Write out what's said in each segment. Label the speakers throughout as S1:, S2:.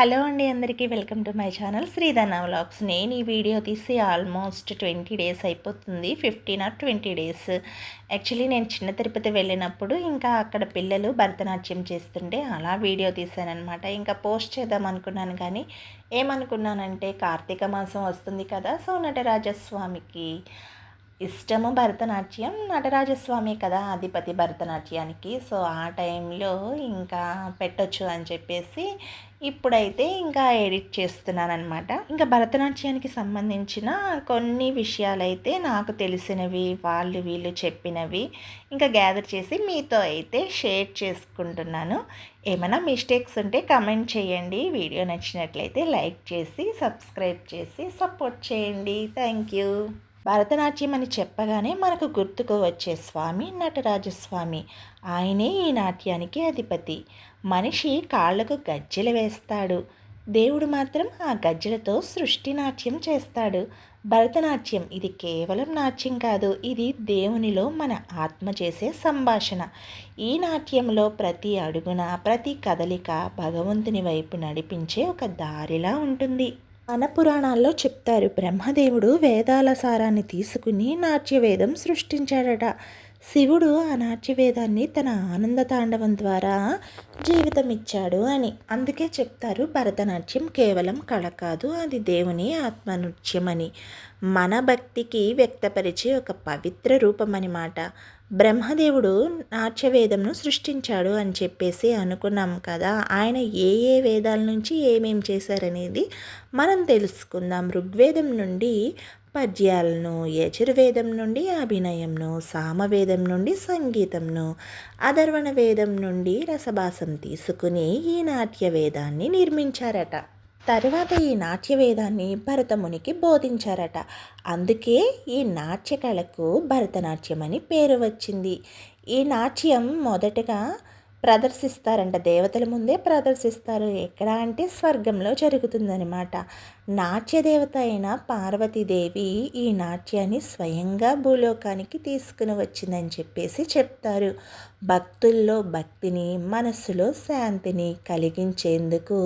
S1: Hello అండి అందరికీ welcome to my channel Sridhana vlogs. నేను ఈ వీడియో తీసి ఆల్మోస్ట్ ట్వంటీ డేస్ అయిపోతుంది fifteen or twenty days. Actually నేను చిన్న తిరుపతి వెళ్ళినప్పుడు ఇంకా అక్కడ పిల్లలు భరతనాట్యం చేస్తుంటే అలా వీడియో తీశానమాట ఇంకా పోస్ట్ చేద్దాం అనుకున్నాను కానీ ఏమనుకున్నానంటే కార్తీక మాసం వస్తుంది కదా సో నటరాజస్వామికి ఇష్టము భరతనాట్యం నటరాజస్వామి కదా అధిపతి భరతనాట్యానికి. సో ఆ టైంలో ఇంకా పెట్టొచ్చు అని చెప్పేసి ఇప్పుడైతే ఇంకా ఎడిట్ చేస్తున్నాను అనమాట ఇంకా భరతనాట్యానికి సంబంధించిన కొన్ని విషయాలైతే నాకు తెలిసినవి వాళ్ళు వీళ్ళు చెప్పినవి ఇంకా గ్యాదర్ చేసి మీతో అయితే షేర్ చేసుకుంటున్నాను. ఏమైనా మిస్టేక్స్ ఉంటే కమెంట్ చేయండి. వీడియో నచ్చినట్లయితే లైక్ చేసి సబ్స్క్రైబ్ చేసి సపోర్ట్ చేయండి. Thank you. భరతనాట్యం అని చెప్పగానే మనకు గుర్తుకు వచ్చే స్వామి నటరాజస్వామి. ఆయనే ఈ నాట్యానికి అధిపతి. మనిషి కాళ్ళకు గజ్జెలు వేస్తాడు. దేవుడు మాత్రం ఆ గజ్జెలతో సృష్టి నాట్యం చేస్తాడు. భరతనాట్యం ఇది కేవలం నాట్యం కాదు ఇది దేవునిలో మన ఆత్మ చేసే సంభాషణ. ఈ నాట్యంలో ప్రతి అడుగున ప్రతి కదలిక భగవంతుని వైపు నడిపించే ఒక దారిలా ఉంటుంది. పురాణాల్లో చెప్తారు బ్రహ్మదేవుడు వేదాల సారాన్ని తీసుకుని నాట్యవేదం సృష్టించాడట. శివుడు ఆ నాట్యవేదాన్ని తన ఆనంద తాండవం ద్వారా జీవితం ఇచ్చాడు అని. అందుకే చెప్తారు భరతనాట్యం కేవలం కళ కాదు అది దేవుని ఆత్మనృత్యం అని మన భక్తికి వ్యక్తపరిచే ఒక పవిత్ర రూపం అన్నమాట బ్రహ్మదేవుడు నాట్యవేదంను సృష్టించాడు అని చెప్పేసి అనుకున్నాం కదా ఆయన ఏ ఏ వేదాల నుంచి ఏమేం చేశారనేది మనం తెలుసుకుందాం. ఋగ్వేదం నుండి పద్యాలను యజుర్వేదం నుండి అభినయంను సామవేదం నుండి సంగీతంను అధర్వణ వేదం నుండి రసభాసం తీసుకుని ఈ నాట్య వేదాన్ని నిర్మించారట. తరువాత ఈ నాట్యవేదాన్ని భరతమునికి బోధించారట. అందుకే ఈ నాట్యకళకు భరతనాట్యం అని పేరు వచ్చింది. ఈ నాట్యం మొదటగా ప్రదర్శిస్తారంట. దేవతల ముందే ప్రదర్శిస్తారు. ఎక్కడ అంటే స్వర్గంలో జరుగుతుందనమాట నాట్యదేవత అయిన పార్వతీదేవి ఈ నాట్యాన్ని స్వయంగా భూలోకానికి తీసుకుని వచ్చిందని చెప్పేసి చెప్తారు. భక్తుల్లో భక్తిని మనస్సులో శాంతిని కలిగించేందుకు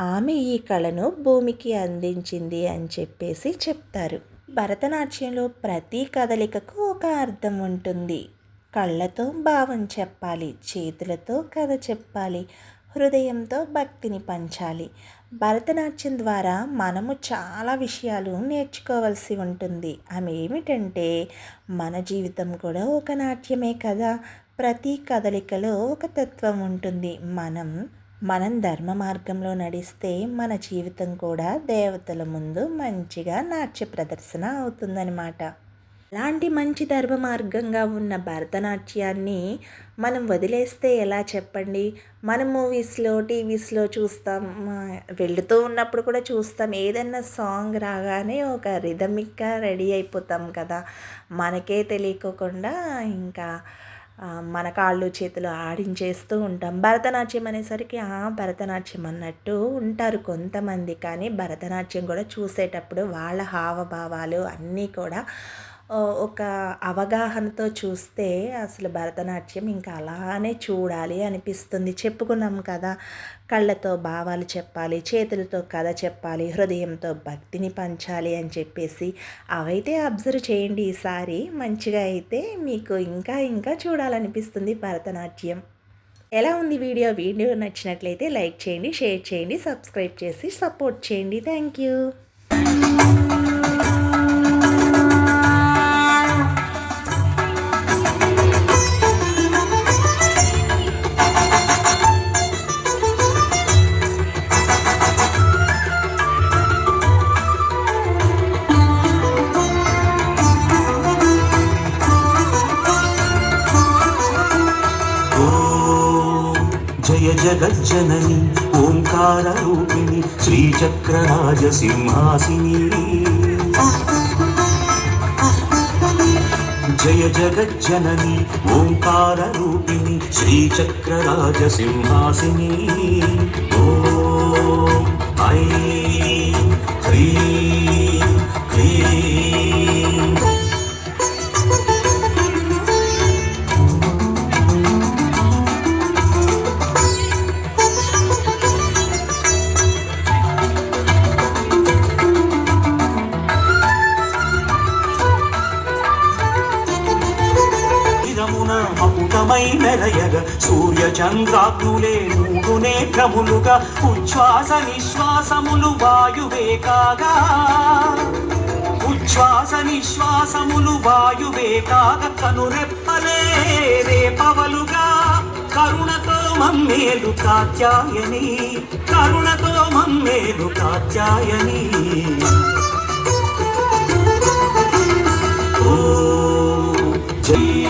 S1: ఆమె ఈ కళను భూమికి అందించింది అని చెప్పేసి చెప్తారు. భరతనాట్యంలో ప్రతి కదలికకు ఒక అర్థం ఉంటుంది. కళ్ళతో భావం చెప్పాలి చేతులతో కథ చెప్పాలి హృదయంతో భక్తిని పంచాలి. భరతనాట్యం ద్వారా మనము చాలా విషయాలు నేర్చుకోవాల్సి ఉంటుంది. అవి ఏమిటంటే మన జీవితం కూడా ఒక నాట్యమే కదా. ప్రతి కదలికలో ఒక తత్వం ఉంటుంది. మనం మనం ధర్మ మార్గంలో నడిస్తే మన జీవితం కూడా దేవతల ముందు మంచిగా నాట్య ప్రదర్శన అవుతుందన్నమాట. అలాంటి మంచి ధర్మ మార్గంగా ఉన్న భరతనాట్యాన్ని మనం వదిలేస్తే ఎలా చెప్పండి? మనం మూవీస్లో టీవీస్లో చూస్తాం వెళుతూ ఉన్నప్పుడు కూడా చూస్తాం. ఏదన్నా సాంగ్ రాగానే ఒక రిథమిక్గా రెడీ అయిపోతాం కదా. మనకే తెలియకోకుండా ఇంకా మన కాళ్ళు చేతులు ఆడించేస్తూ ఉంటాం. భరతనాట్యం అనేసరికి భరతనాట్యం అన్నట్టు ఉంటారు కొంతమంది. కానీ భరతనాట్యం కూడా చూసేటప్పుడు వాళ్ళ హావభావాలు అన్నీ కూడా ఒక అవగాహనతో చూస్తే అసలు భరతనాట్యం ఇంకా అలానే చూడాలి అనిపిస్తుంది. చెప్పుకున్నాం కదా కళ్ళతో భావాలు చెప్పాలి చేతులతో కథ చెప్పాలి హృదయంతో భక్తిని పంచాలి అని చెప్పేసి అవైతే అబ్జర్వ్ చేయండి ఈసారి. మంచిగా అయితే మీకు ఇంకా ఇంకా చూడాలనిపిస్తుంది భరతనాట్యం. ఎలా ఉంది వీడియో? వీడియో నచ్చినట్లయితే లైక్ చేయండి షేర్ చేయండి సబ్స్క్రైబ్ చేసి సపోర్ట్ చేయండి. Thank you.
S2: జగజ్జనని ఓంకార రూపిణి శ్రీచక్రరాజ సింహాసిని జయ జగజ్జనని ఓంకార రూపిణి శ్రీచక్రరాజ సింహాసిని ఓ ఐ హ్రీం దివ్యమై నెలయగ సూర్య చంద్రాకులే మూడు నేత్రములుగా ఉచ్ఛ్వాస నిశ్వాసములు వాయువే కాగా. ఉచ్ఛ్వాస నిశ్వాసములు వాయువే కాగ. కనురెప్పలే రేపవలుగా. కరుణతో మమ్మేలు కాత్యాయని. కరుణతో మమ్మేలు కాత్యాయని. O G